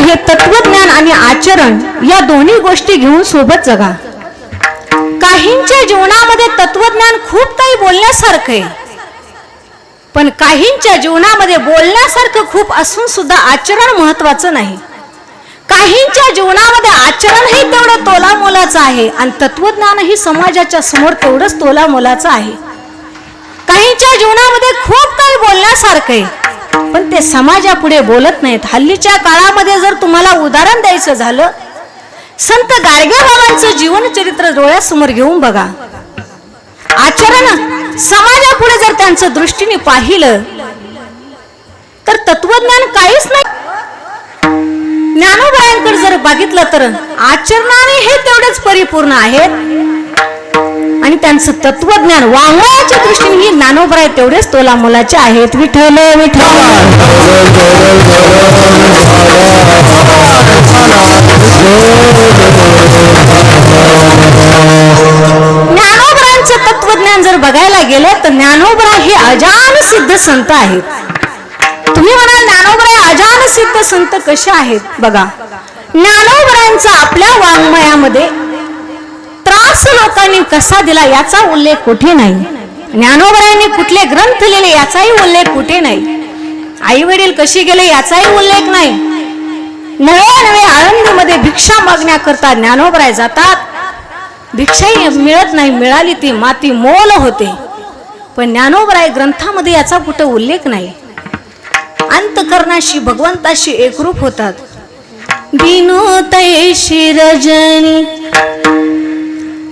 हे तत्वज्ञान आणि आचरण या दोन्ही गोष्टी घेऊन सोबत जगा. काहींच्या जीवनामध्ये तत्वज्ञान खूप काही बोलण्यासारखं आहे. पण काहींच्या जीवनामध्ये बोलण्यासारखं खूप असून सुद्धा आचरण महत्वाचं नाही. काहींच्या जीवनामध्ये आचरणही तेवढं तोला मोलाचं आहे आणि तत्वज्ञानही समाजाच्या समोर तेवढंच तोलामोलाचं आहे. काहींच्या जीवनामध्ये खूप काही बोलण्यासारखं आहे. पण ते समाजापुढे बोलत नाहीत. हल्लीच्या काळामध्ये जर तुम्हाला उदाहरण द्यायचं झालं संत गाडगे बाबांचं जीवनचरित्र डोळ्यासमोर घेऊन बघा. आचरण समाजापुढे जर त्यांचं दृष्टीने पाहिलं तर तत्वज्ञान काहीच नाही. ज्ञानोबायांकडे जर बघितलं तर आचरणाने हे तेवढेच परिपूर्ण आहेत. आणि त्यांचं तत्वज्ञान वाङ्मयाच्या दृष्टीने ही ज्ञानोबराय तेवढेच तोला मुलाचे आहेत. विठ्ठल विठ्ठल. ज्ञानोबरांचे तत्वज्ञान जर बघायला गेलं तर ज्ञानोबरा हे अजान सिद्ध संत आहेत. तुम्ही म्हणाल ज्ञानोबरा अजान सिद्ध संत कसे आहेत? बघा. ज्ञानोबरांचा आपल्या वाङ्मयामध्ये त्रास लोकांनी कसा दिला याचा उल्लेख कुठे नाही. ज्ञानोबरायांनी कुठले ग्रंथ लिहिले याचाही उल्लेख कुठे नाही. आई वडील कशी गेले याचाही उल्लेख नाही. नव्या नव्या आळंदीमध्ये भिक्षा मागण्याकरता ज्ञानोबराय जातात. भिक्षाही मिळत नाही मिळाली ती माती मोल होते. पण ज्ञानोबराय ग्रंथामध्ये याचा कुठं उल्लेख नाही. अंतकरणाशी भगवंताशी एकरूप होतात. दिनोतयशी रजनी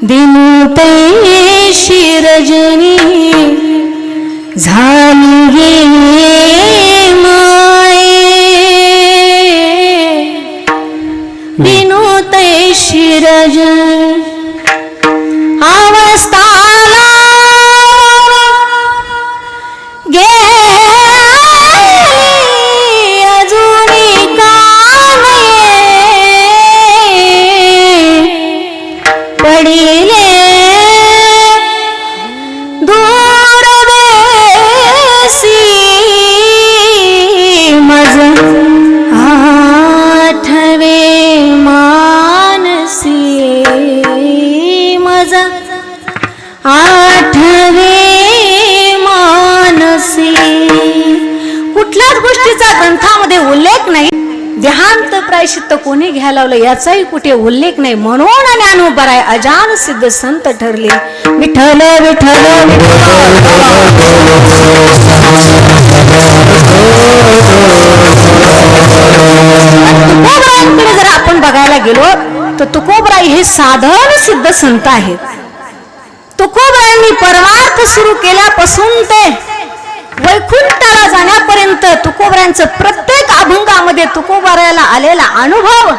दिनोतयशी रजनी झाली गे माये. विनोतयशी रजनी आवा कोणी घ्यायला लावलं याचाही कुठे उल्लेख नाही. म्हणून ज्ञानोबराय अजान सिद्ध संत ठरले. विठल विठल तुकोबरायांकडे जर आपण बघायला गेलो तर तुकोबराई हे साधन सिद्ध संत आहेत. तुकोबरायांनी परमार्थ सुरू केल्यापासून ते वैकुंठाला जाण्यापर्यंत तुकोबऱ्यांचं प्रत्येक अभंगामध्ये तुकोबऱ्याला आलेला अनुभव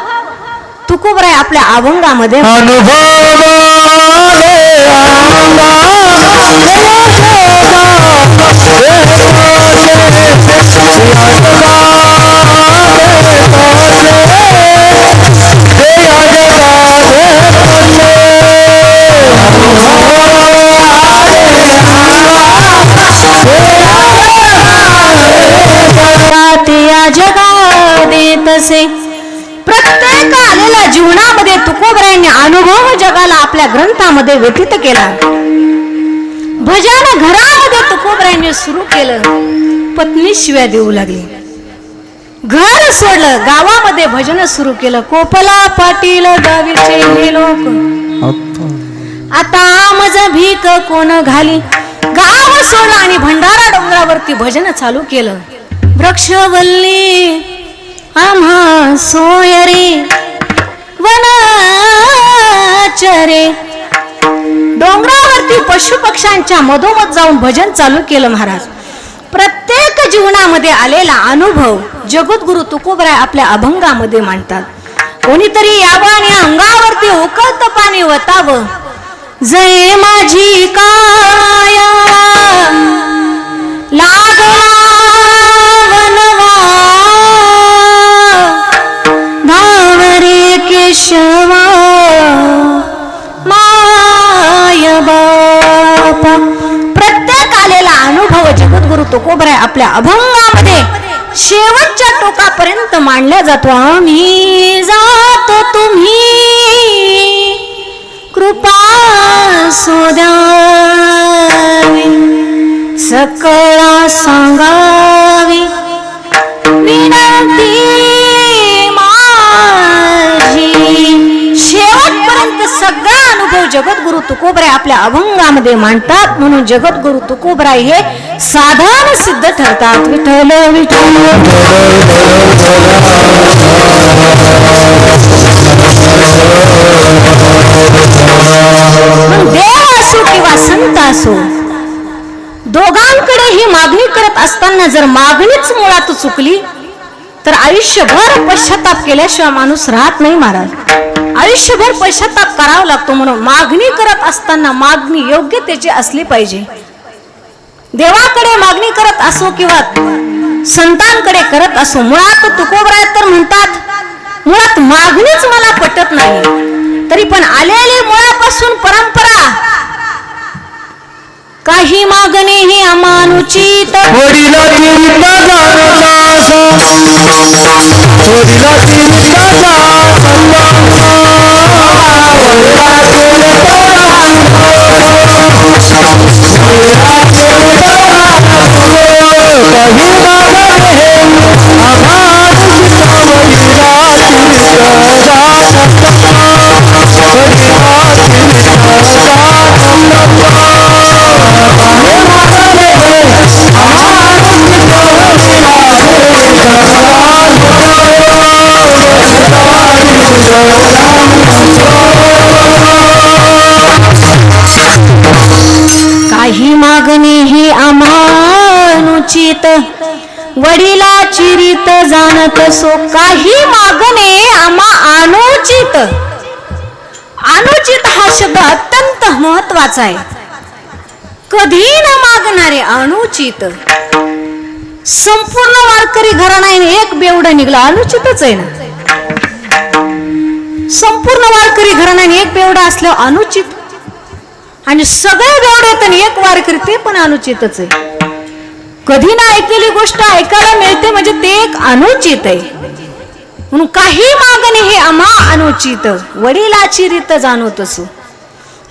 तुकोबराय आपल्या अभंगामध्ये अनुभव असे प्रत्येक आलेल्या जीवनामध्ये तुकोबऱ्यांनी अनुभव जगाला आपल्या ग्रंथामध्ये व्यतीत केला. भजन घरामध्ये तुकोबऱ्यांनी सुरू केलं. पत्नी शिव्या देऊ लागली. घर सोडलं गावामध्ये भजन सुरू केलं. कोपला पाटील गावीचे हे लोक. आता मज भीक कोण घाली? गाव सोडलं आणि भंडारा डोंगरावरती भजन चालू केलं. वृक्षवल्ली आम्हा सोयरे वनाचरे डोंगरावरती पशु पक्ष्यांच्या मधोमध जाऊन भजन चालू केलं महाराज प्रत्येक जीवनामध्ये आलेला अनुभव जगद्गुरु तुकोबराय आपल्या अभंगामध्ये मांडतात कोणीतरी यावं आणि अंगावरती उकळत पाणी वतावं जय माझी काया लागला अनुभव जगद्गुरु तुकोबराय आपल्या अभंगामध्ये शेवटच्या टोकापर्यंत मांडल्या जातो. आम्ही जातो तुम्ही. कृपा सोद्यावी सकळा सांगावी. विनंती माझी. शेवटपर्यंत सगळा अनुभव जगद्गुरु तुकोबराय आपल्या अभंगामध्ये मांडतात म्हणून जगद्गुरु तुकोबराय हे साधारण सिद्ध ठरतात. विठ्ठल विठ्ठल देव असो किंवा संत असो दोघांकडे ही मागणी करत असताना जर मागणीच मुळात चुकली तर आयुष्यभर पश्चाताप केल्याशिवाय माणूस राहत नाही महाराज. आयुष्यभर पश्चाताप करावा लागतो म्हणून मागणी करत असताना मागणी योग्य त्याची असली पाहिजे. देवाकडे मागणी करत असो किंवा संतांकडे करत असो मुळात तुकोबराय तर म्हणतात मुळात मागणीच मला पटत नाही. तरी पण आलेली मुळापासून परंपरा काही मागणी ही अमानुचित वडिला तिरका जाणता वडिला तिरका काही कसो काही मागणे आम्हा अनुचित. अनुचित हा शब्द अत्यंत महत्त्वाचा आहे. कधी न मागणारे अनुचित. संपूर्ण वारकरी घराणा एक बेवडा निघला अनुचितच आहे ना. संपूर्ण वारकरी घराण्याने एक बेवडा असल्यावर अनुचित. आणि सगळे बेवडे एक वारकरी ते पण अनुचितच आहे. कधी ना ऐकलेली गोष्ट ऐकायला मिळते म्हणजे ते एक अनुचित आहे. म्हणून काही मागणे हे अमा अनुचित वडिलाची रीत जाणवत असो.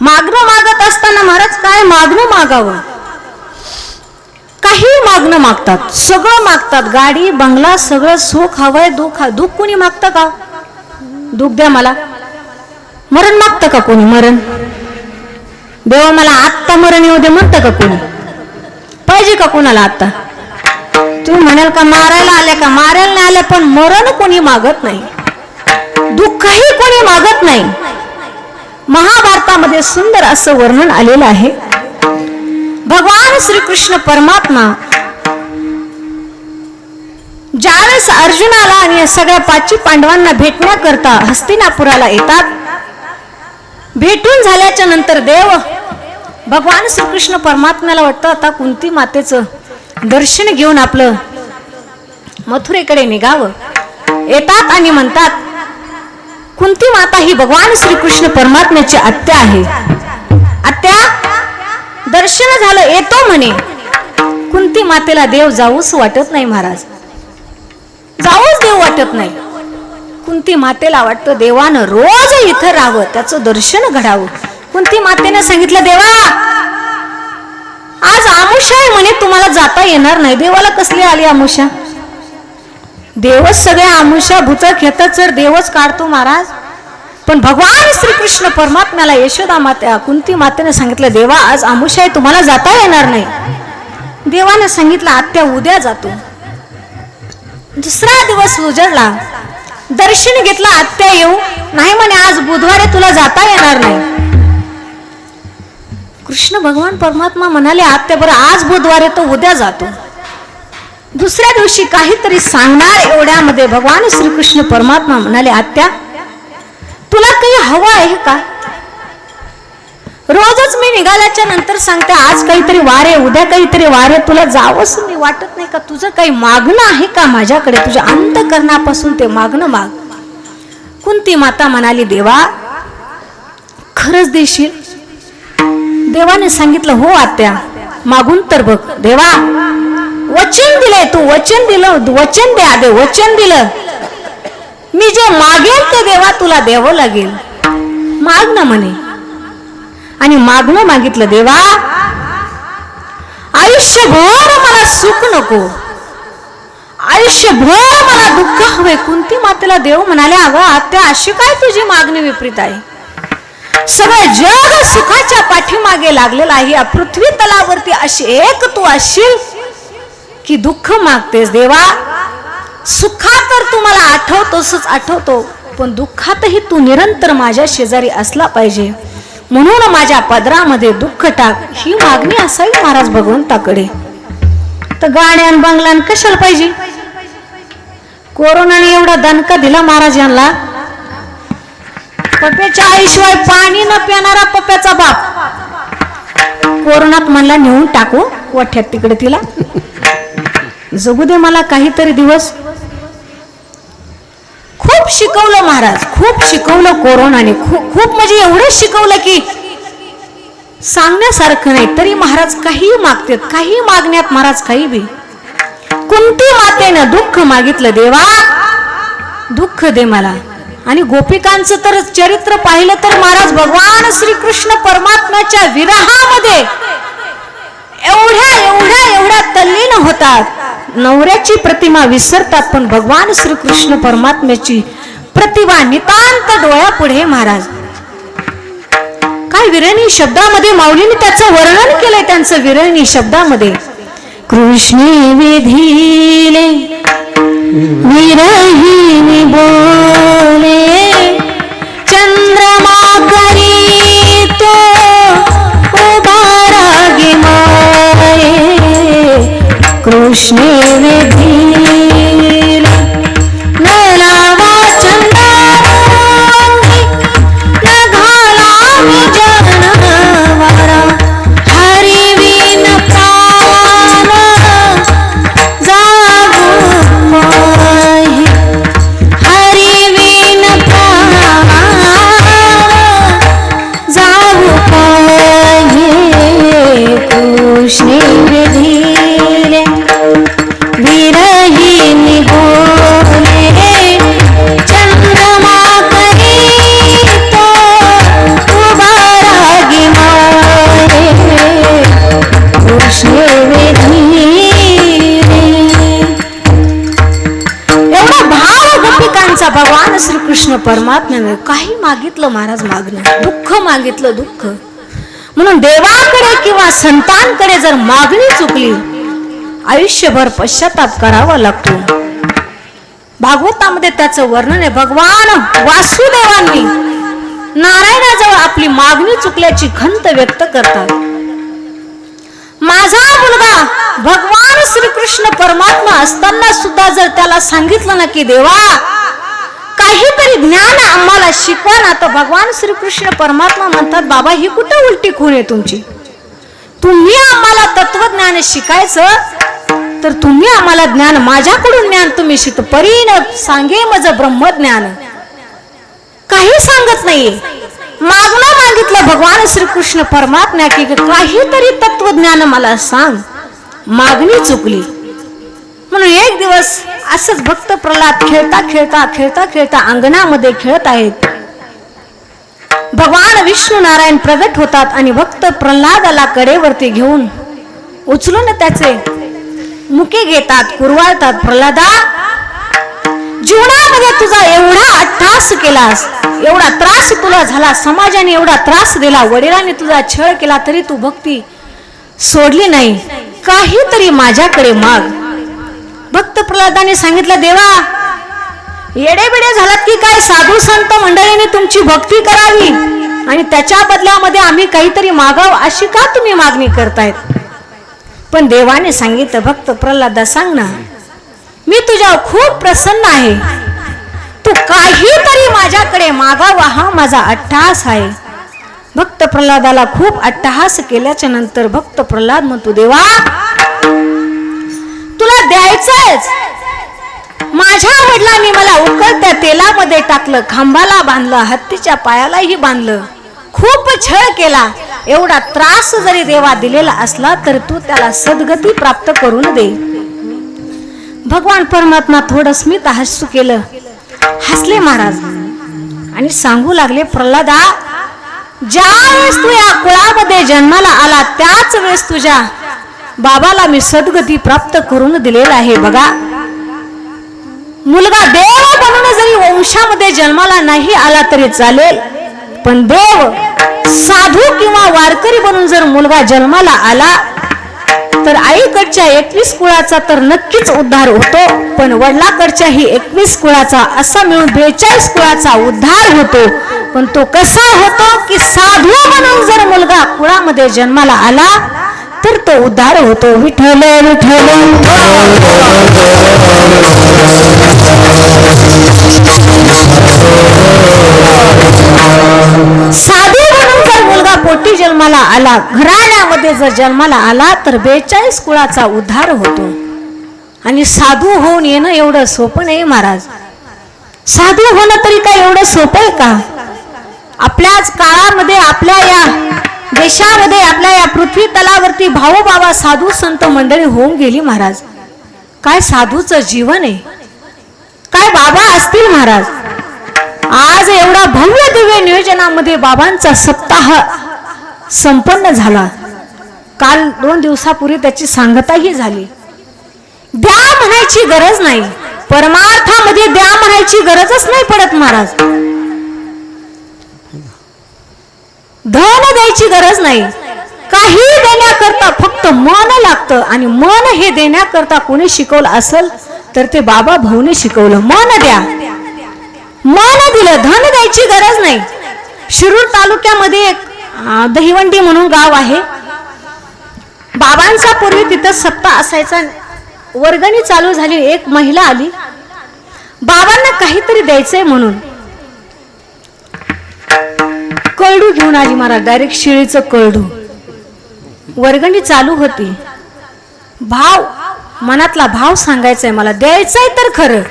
मागणं मागत असताना महाराज काय मागणं मागावं? काही मागणं मागतात सगळं मागतात. गाडी बंगला सगळं सुख हवंय दुःख दुःख कोणी मागतं का? दुःख द्या मला. मरण मागतं का कोणी? मरण. देवा मला आत्ता मरण येऊ दे म्हणतं का कोणी? पाहिजे का कोणाला आता? तुम्ही म्हणाल का मारायला आले का? मारायला नाही आले पण मरण कोणी मागत नाही. दुःखही कोणी मागत नाही. महाभारतामध्ये सुंदर असं वर्णन आलेलं आहे. भगवान श्रीकृष्ण परमात्मा ज्यावेळेस अर्जुनाला आणि सगळ्या पाचवी पांडवांना भेटण्याकरता हस्तिनापुराला येतात भेटून झाल्याच्यानंतर देव भगवान श्रीकृष्ण परमात्म्याला वाटतं आता कुंती मातेचं दर्शन घेऊन आपलं मथुरेकडे निघावं. येतात आणि म्हणतात कुंती माता ही भगवान श्रीकृष्ण परमात्म्याची आत्या आहे. आत्या दर्शन झालं येतो म्हणे. कुंती मातेला देव जाऊच वाटत नाही महाराज. जाऊच देव वाटत नाही. कुंती मातेला वाटतं देवानं रोज इथं राहावं त्याचं दर्शन घडावं. कुंती मातेने सांगितलं देवा आज आमुषा आहे म्हणे तुम्हाला जाता येणार नाही. देवाला कसली आली आमुषा देवच सगळ्या आमुषा भूत घेतात तर देवच काढतो महाराज. पण भगवान श्रीकृष्ण परमात्म्याला यशोदा मात्या कुंती मातेने सांगितलं देवा आज आमुषा आहे तुम्हाला जाता येणार नाही. देवाने सांगितलं आत्या उद्या जातो. दुसरा दिवस उजडला. दर्शन घेतलं आत्या येऊ. नाही म्हणे आज बुधवारी तुला जाता येणार नाही. कृष्ण भगवान परमात्मा म्हणाले आत्या बरं आज बुधवार तो उद्या जातो. दुसऱ्या दिवशी काहीतरी सांगणार एवढ्यामध्ये भगवान श्रीकृष्ण परमात्मा म्हणाले आत्या तुला काही हवं आहे का? रोजच मी निघाल्याच्या नंतर सांगते आज काहीतरी वारे उद्या काहीतरी वारे तुला जावंच मी वाटत नाही का? तुझं काही मागणं आहे का माझ्याकडे? तुझ्या अंतकरणापासून ते मागणं माग. कुंती माता म्हणाली देवा खरंच देशील? देवाने सांगितलं हो आत्या मागून तर बघ देवा वचन दिलंय तू वचन दिलं वचन द्या दे वचन दिलं. मी जे मागेल ते देवा तुला द्यावं लागेल. माग ना म्हणे. आणि मागणं मागितलं देवा आयुष्यभर मला सुख नको. आयुष्यभर मला दुःख हवे कुंती मातेला देव म्हणाले अगं आत्या अशी काय तुझी मागणी विपरीत आहे? सगळं जग सुखाच्या पाठीमागे लागलेलं आहे. या पृथ्वी तलावरती अशी एक तू असशील की दुःख मागतेस देवा. सुखा तर तू मला आठवतोसच आठवतो. पण दुःखातही तू निरंतर माझ्या शेजारी असला पाहिजे. म्हणून माझ्या पदरामध्ये दुःख टाक. ही मागणी असावी महाराज भगवंताकडे. तर गाण्यान बंगलान कशाला पाहिजे? कोरोनाने एवढा दणका दिला महाराज यांना. पप्याच्या आईशिवाय पाणी न पिणारा पप्याचा बाप. कोरोनात म्हणला नेऊन टाकू वठ्यात तिकडे तिला. जगू दे मला काहीतरी दिवस. खूप शिकवलं महाराज खूप शिकवलं कोरोनाने. खूप खूप म्हणजे एवढं शिकवलं की सांगण्यासारखं नाही तरी महाराज काही मागतात काही मागण्यात महाराज काही बी. कोणती मातेनं दुःख मागितलं देवा. दुःख दे मला. आणि गोपिकांचं तर चरित्र पाहिलं तर महाराज भगवान श्रीकृष्ण परमात्म्याच्या विरहामध्ये एवढ्या एवढ्या एवढ्या तल्लीन होतात. नवऱ्याची प्रतिमा विसरतात पण भगवान श्रीकृष्ण परमात्म्याची प्रतिभा नितांत डोळ्यापुढे महाराज. काय विरणी शब्दामध्ये माऊलीने त्याचं वर्णन केलंय त्यांचं विरणी शब्दामध्ये. कृष्णी विधीले विरहिनी बोले चंद्रमा करी तो उभा रागी माये कृष्णे विधिले नलावा भगवान श्रीकृष्ण परमात्म्याने काही मागितलं महाराज मागणं. दुःख मागितलं दुःख. म्हणून देवाकडे किंवा संतांकडे जर मागणी चुकली आयुष्यभर पश्चाताप करावा लागतो. भागवतामध्ये त्याचं वर्णन आहे भगवान वासुदेवांनी नारायणाजवळ आपली मागणी चुकल्याची खंत व्यक्त करतात. माझा मुलगा भगवान श्रीकृष्ण परमात्मा असताना सुद्धा जर त्याला सांगितलं ना की देवा काहीतरी ज्ञान आम्हाला शिकवा ना तर भगवान श्रीकृष्ण परमात्मा म्हणतात बाबा ही कुठं उलटी खून आहे तुमची? तुम्ही आम्हाला तत्वज्ञान शिकायचं तर तुम्ही आम्हाला ज्ञान माझ्याकडून ज्ञान तुम्ही शिक परीन सांगे मज ब्रह्मज्ञान. काही सांगत नाहीये. मागणं मागितलं भगवान श्रीकृष्ण परमात्म्या की काहीतरी तत्वज्ञान मला सांग. मागणी चुकली. म्हणून एक दिवस असंच भक्त प्रल्हाद खेळता खेळता खेळता खेळता अंगणामध्ये खेळत आहेत. भगवान विष्णू नारायण प्रगट होतात आणि भक्त प्रल्हादाला कडेवरती घेऊन उचलून त्याचे मुके घेतात कुरवाळतात प्रल्हादा जीवनामध्ये तुझा एवढा अट्टास केलास एवढा त्रास तुला झाला समाजाने एवढा त्रास दिला वडिलांनी तुझा छळ केला तरी तू भक्ती सोडली नाही. काहीतरी माझ्याकडे माग. प्रल्हादाने सांगितलं देवा येडेबिडे झालात की काय? साधू संत मंडळीने तुमची भक्ती करावी आणि त्याच्या बदल्यामध्ये आम्ही काहीतरी मागाव अशी का तुम्ही मागणी करतायत? पण देवाने सांगितलं भक्त प्रल्हादा सांग ना मी तुझ्यावर खूप प्रसन्न आहे. तू काहीतरी माझ्याकडे मागावा हा माझा अट्टहास आहे. भक्त प्रल्हादाला खूप अट्टहास केल्याच्यानंतर भक्त प्रल्हाद म्हणतो देवा तुला द्यायचंच. माझ्या वडिलांनी मला उकळत्या तेलामध्ये टाकलं खांबाला बांधलं हत्तीच्या पायालाही बांधलं. खूप छळ केला. एवढा त्रास जरी देवा दिलेला असला तर तू त्याला सद्गती प्राप्त करून दे. भगवान परमात्मा थोडं स्मित हास्य केलं. हसले महाराज. आणि सांगू लागले प्रल्हादा ज्या वेळेस तू या कुळामध्ये जन्माला आला त्याच वेळेस तुझ्या बाबाला मी सद्गती प्राप्त करून दिलेला आहे. बघा मुलगा देव बनून जरी वंशामध्ये जन्माला नाही आला तरी चालेल. पण देव साधू किंवा वारकरी बनून जर मुलगा जन्माला आला तर आईकडच्या एकवीस कुळाचा तर नक्कीच उद्धार होतो. पण वडिलाकडच्या ही एकवीस कुळाचा असा मिळून बेचाळीस कुळाचा उद्धार होतो. पण तो कसा होतो की साधू म्हणून जर मुलगा कुळामध्ये जन्माला आला तर तो उद्धार होतो. विठ्ठल विठ्ठल. साधू म्हणून जर मुलगा पोटी जन्माला आला घराण्यामध्ये जर जन्माला आला तर बेचाळीस कुळाचा उद्धार होतो. आणि साधू होऊन येणं एवढं सोपं नाही महाराज. साधू होणं तरी काय एवढं सोपं आहे का? आपल्याच काळामध्ये आपल्या या देशामध्ये आपल्या या पृथ्वी तलावरती भाऊ बाबा साधू संत मंडळी होऊन गेली महाराज. काय साधूचं जीवन आहे? काय बाबा असतील महाराज? आज एवढा भव्य दिव्य नियोजनामध्ये बाबांचा सप्ताह संपन्न झाला. काल दोन दिवसापूर्वी त्याची सांगताही झाली. द्या म्हणायची गरज नाही. परमार्थामध्ये द्या म्हणायची गरजच नाही पडत महाराज. धन द्यायची गरज नाही. काही देण्याकरता फक्त मन लागतं आणि मन हे देण्याकरता कोणी शिकवलं असेल तर ते बाबा भाऊने शिकवलं. मन द्या. मन दिलं धन द्यायची गरज नाही. शिरूर तालुक्यामध्ये एक दहिवंडी म्हणून गाव आहे. बाबांचा पूर्वी तिथं सप्ताह असायचा. वर्गणी चालू झाली एक महिला आली. बाबांना काहीतरी द्यायचंय म्हणून. कळडू घेऊन आली मला डायरेक्ट शिळीचं कळडू. वर्गणी चालू होती. भाव मनातला भाव सांगायचा आहे मला द्यायचा आहे तर खरं.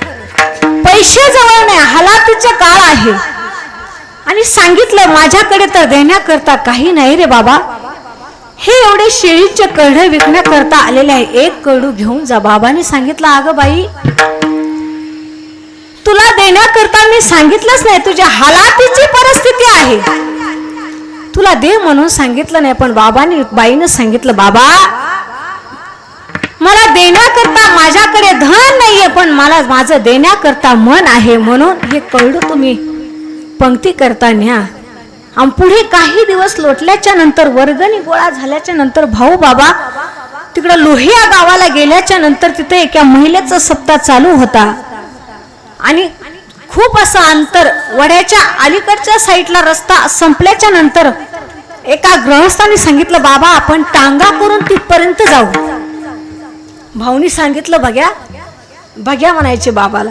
पैसे जवळ नाही हलातीचा काळ आहे. आणि सांगितलं माझ्याकडे तर देण्याकरता काही नाही रे बाबा. हे एवढे शेळीचे कढे विकण्याकरता आलेले आहे. एक कडू घेऊन जा बाबाने सांगितलं अगं बाई तुला देण्याकरता मी सांगितलंच नाही तुझ्या हालातीची परिस्थिती आहे. तुला दे म्हणून सांगितलं नाही पण बाबाने बाईनं सांगितलं बाबा मला देण्याकरता माझ्याकडे धन नाहीये पण मला माझं देण्याकरता मन आहे म्हणून हे कळलं तुम्ही. पंक्ती करता न्या. आणि पुढे काही दिवस लोटल्याच्या नंतर वर्गणी गोळा झाल्याच्यानंतर भाऊ बाबा तिकडं लोहिया गावाला गेल्याच्यानंतर तिथे एका महिलेचा सप्ताह चालू होता. आणि खूप असं अंतर वड्याच्या अलीकडच्या साईडला रस्ता संपल्याच्या नंतर एका ग्रहस्थाने सांगितलं बाबा आपण टांगा करून तिथपर्यंत जाऊ. भाऊनी सांगितलं बघ्या बघ्या म्हणायचे बाबाला.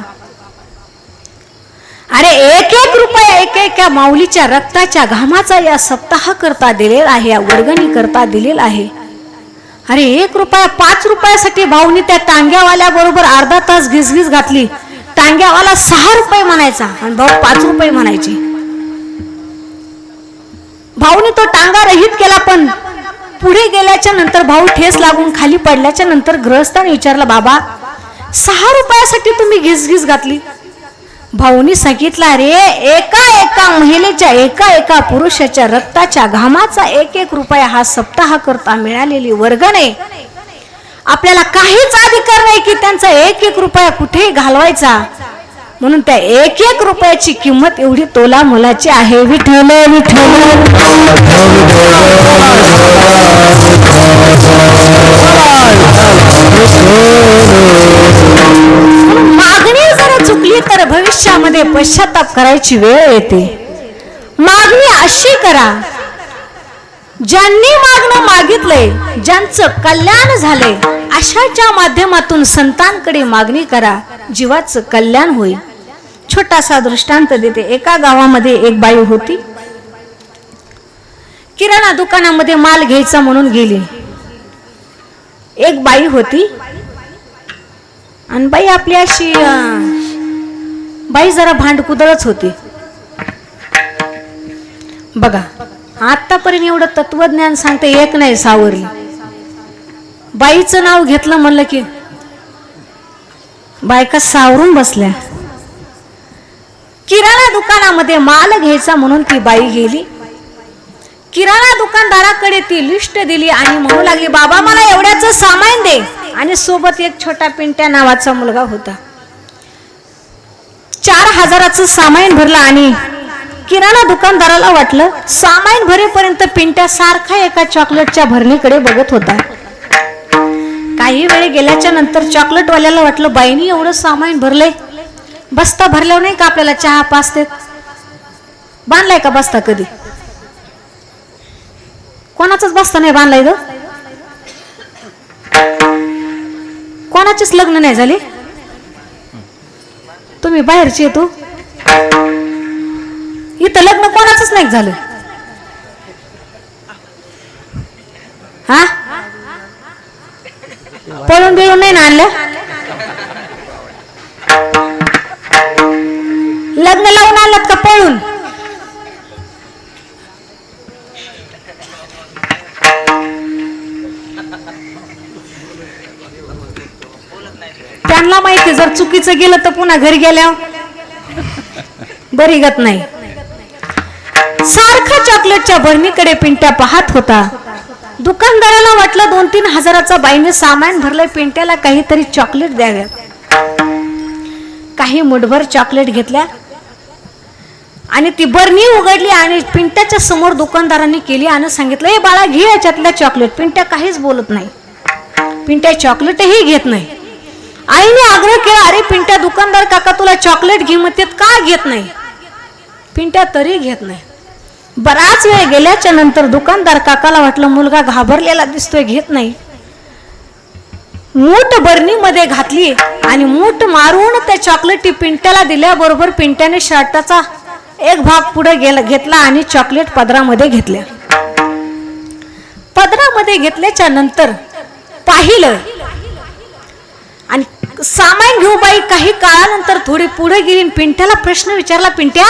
अरे एक एक रुपया एक एक या माऊलीच्या रक्ताच्या घामाचा या सप्ताह करता दिलेला आहे या वर्गणी करता दिलेला आहे. अरे एक रुपया पाच रुपयासाठी भाऊनी त्या टांग्यावाल्या बरोबर अर्धा तास घिसघिस घातली. टांग्यावाला सहा रुपये म्हणायचा आणि भाऊ पाच रुपये म्हणायचे. भाऊने तो टांगा रहित केला पण पुढे गेल्याच्यानंतर भाऊ ठेस लागून खाली पडल्याच्या नंतर ग्रहस्थाने विचारला बाबा सहा रुपयासाठी तुम्ही घिसघिस घातली. भाऊनी सांगितलं रे एका एका महिलेच्या एका एका पुरुषाच्या रक्ताच्या घामाचा एक एक रुपया हा सप्ताह करता मिळालेली वर्गणे. आपल्याला काहीच अधिकार नाही की त्यांचा एक एक रुपया कुठेही घालवायचा. म्हणून त्या एक एक रुपयाची किंमत एवढी तोला मुलाची आहे. विठ्ठल विठ्ठल. मागणी जर चुकली तर भविष्यामध्ये पश्चाताप करायची वेळ येते. मागणी अशी करा ज्यांनी मागणं मागितलंय ज्यांचं कल्याण झालंय अशाच्या माध्यमातून संतांकडे मागणी करा. जीवाचं कल्याण होईल. छोटासा दृष्टांत देते. एका गावामध्ये एक बाई होती. किराणा दुकानामध्ये माल घ्यायचा म्हणून गेली. एक बाई होती. आणि बाई आपली अशी बाई जरा भांडकुदळच होती. बघा आतापर्यंत एवढं तत्वज्ञान सांगते एक नाही सावरली. बाईचं नाव घेतलं म्हणलं की बायका सावरून बसल्या. किराणा दुकानामध्ये माल घ्यायचा म्हणून ती बाई गेली. किराणा दुकानदाराकडे ती लिस्ट दिली आणि म्हणू लागली बाबा मला एवढ्याच सामान दे. आणि सोबत एक छोटा पिंट्या नावाचा मुलगा होता. चार हजाराचं सामान भरलं आणि किराणा दुकानदाराला वाटलं सामान भरेपर्यंत पिंट्या सारखा एका चॉकलेटच्या भरणीकडे बघत होता. काही वेळ गेल्याच्यानंतर चॉकलेटवाल्याला वाटलं बाईनी एवढं सामान भरलंय. बस्ता भरल्यावर नाही का आपल्याला चहा पाचते बांधलाय का बस्ता कधी? कोणाचाच बस्ता नाही बांधलाय ग? कोणाचेच लग्न नाही झाले? तुम्ही बाहेरचे येतो इथं लग्न कोणाचंच नाही झालं. खर्च गेलं तर पुन्हा घरी गेल्यावर? बरी गत नाही. सारखा चॉकलेटच्या बरणीकडे पिंट्या पाहत होता. दुकानदाराला वाटलं दोन तीन हजाराचा बाईने सामान भरलंय पिंट्याला काहीतरी चॉकलेट द्याव्यात काही मुठभर चॉकलेट घेतल्या. आणि ती बरणी उघडली आणि पिंट्याच्या समोर दुकानदारांनी केली आणि सांगितलं हे बाळा घे याच्यातल्या चॉकलेट पिंट्या काहीच बोलत नाही. पिंट्या चॉकलेटही घेत नाही. आईने आग्रह केला अरे पिंट्या दुकानदार काका तुला चॉकलेट घे म्हणतात का घेत नाही? पिंट्या तरी घेत नाही. बराच वेळ गेल्याच्यानंतर दुकानदार काकाला वाटलं मुलगा घाबरलेला दिसतोय घेत नाही. मूठ बरणीमध्ये घातली आणि मूठ मारून त्या चॉकलेटी पिंट्याला दिल्याबरोबर पिंट्याने शर्टाचा एक भाग पुढे गेला घेतला आणि चॉकलेट पदरामध्ये घेतल्या. पदरामध्ये घेतल्याच्या नंतर पाहिलं आणि सामान घेऊ बाई काही काळानंतर थोडी पुढे गेली पिंट्याला प्रश्न विचारला पिंट्या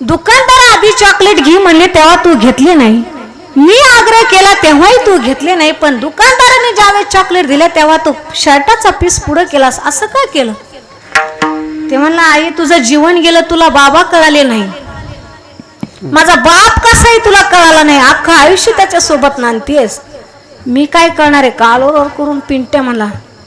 दुकानदार आधी चॉकलेट घे म्हणले तेव्हा तू घेतले नाही. मी आग्रह केला तेव्हाही तू घेतले नाही पण दुकानदाराने ज्यावेळेस चॉकलेट दिले तेव्हा तू शर्टाचा पीस पुढे केलास. असं का केलं? ते म्हणला आई तुझं जीवन गेलं तुला बाबा कळाले नाही. माझा बाप कसाही तुला कळाला नाही. अख्खं आयुष्य त्याच्या सोबत नांदतीयस. मी काय करणार आहे? कालोर करून पिंट्या म्हणला